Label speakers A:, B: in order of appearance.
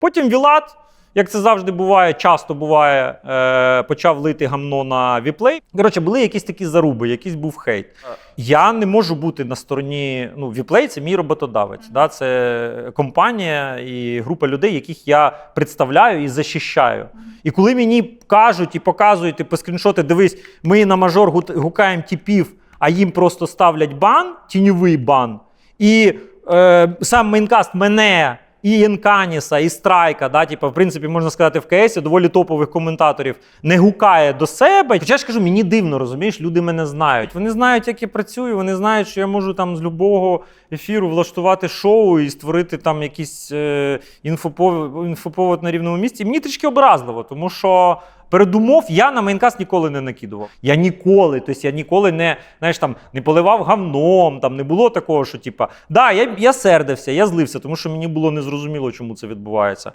A: Потім Вілат, як це завжди буває, часто буває, е, почав лити гамно на віплей. Коротше, були якісь такі заруби, якийсь був хейт. Я не можу бути на стороні. Ну, Віплей це мій роботодавець. Да? Це компанія і група людей, яких я представляю і захищаю. І коли мені кажуть і показують типу, скріншоти, дивись, ми на мажор гукаємо типів, а їм просто ставлять бан, тіньовий бан. І е, сам мейнкаст мене. І Інканіса, і Страйка, да, типу, в принципі, можна сказати, в КС доволі топових коментаторів не гукає до себе. Хоча я ж кажу, мені дивно, розумієш, люди мене знають. Вони знають, як я працюю, вони знають, що я можу там з любого ефіру влаштувати шоу і створити там якийсь е, інфоповод, на рівному місці. Мені трішки образливо, тому що. Передумов я на мейнкаст ніколи не накидував. Я ніколи, тобто я ніколи не, знаєш, там, не поливав гавном, там не було такого, що типа, да, я, я сердився, я злився, тому що мені було незрозуміло, чому це відбувається.